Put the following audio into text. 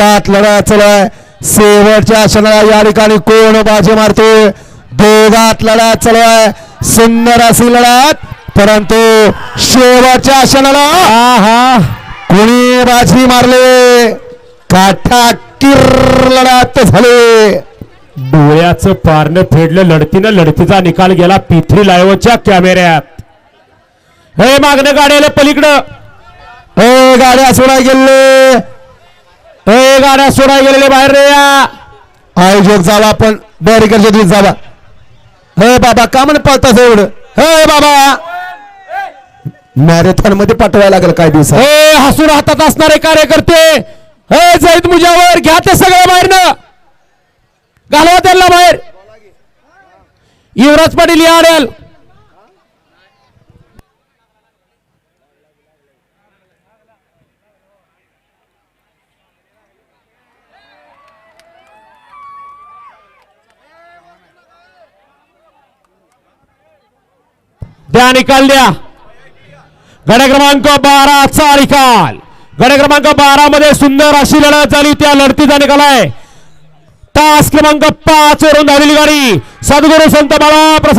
दोघात लढा चालू आहे शेवटच्या क्षणाला या ठिकाणी कोण बाजी मारते? दोघात लढा चालू आहे सुंदर अशी लढत. परंतु शेवटच्या क्षणाला आहा. कोणी बाजी मारले? काठा किर लढत झाले. डोळ्याचं पारणं फेडलं लढतीनं लढतीचा निकाल गेला पिथरी लाईव्हच्या कॅमेऱ्यात. हे मागणं गाड्याला पलीकडं. हे गाड्या सोडाय गेले. हे गाड्या सोडाय गेलेले बाहेर रे या. आयोजक जावा आपण. बॅरिकेडच्या दिवस जावा हे बाबा का म्हण पळतास एवढं? हे बाबा. मॅरेथॉनमध्ये पाठवायला लागेल काय दिवस हे हसून हातात असणारे कार्यकर्ते हे जैद मुजावर घ्या ते सगळं बाहेर बाहेरनं. घालवा त्यांना बाहेर. युवराज पाटील या आड्याल. द्या निकाल द्या गड क्रमांक बाराचा निकाल गड क्रमांक बारा मध्ये सुंदर अशी लढत झाली. त्या लढतीचा निकाल आहे. तास क्रमांक पाच वरून धावलेली गाडी. सद्गुरू संत बाळा प्रसन्न